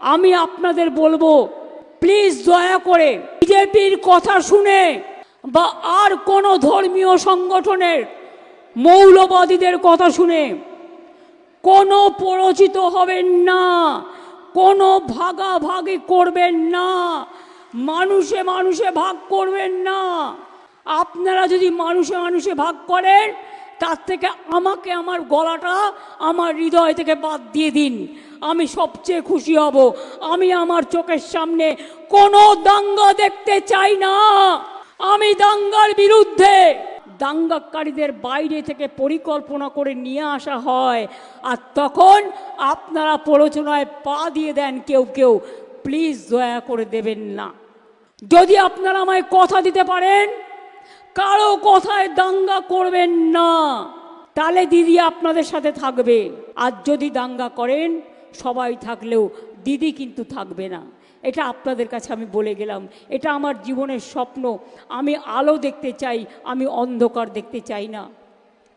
আমি আপনাদের বলব প্লিজ দয়া করে বিজেপির কথা শুনে বা আর কোনো ধর্মীয় সংগঠনের মৌলবাদীদের কথা শুনে কোনো পরিচিত হবেন না, কোনো ভাগাভাগি করবেন না, মানুষে মানুষে ভাগ করবেন না। আপনারা যদি মানুষে মানুষে ভাগ করেন তার থেকে আমাকে আমার গলাটা আমার হৃদয় থেকে বাদ দিয়ে দিন। আমি সবচেয়ে খুশি হব। আমি আমার চোখের সামনে কোনো দাঙ্গা দেখতে চাই না। আমি দাঙ্গার বিরুদ্ধে দাঙ্গাকারীদের বাইরে থেকে পরিকল্পনা করে নিয়ে আসা হয়। আর তখন আপনারা প্ররোচনায় পা দিয়ে দেন কেউ কেউ। প্লিজ দয়া করে দেবেন না। যদি আপনারা আমায় কথা দিতে পারেন কারও কথায় দাঙ্গা করবেন না। তাহলে দিদি আপনাদের সাথে থাকবে। আর যদি দাঙ্গা করেন, সবাই থাকলেও দিদি কিন্তু থাকবে না। এটা আপনাদের কাছে আমি বলে গেলাম। এটা আমার জীবনের স্বপ্ন। আমি আলো দেখতে চাই, আমি অন্ধকার দেখতে চাই না।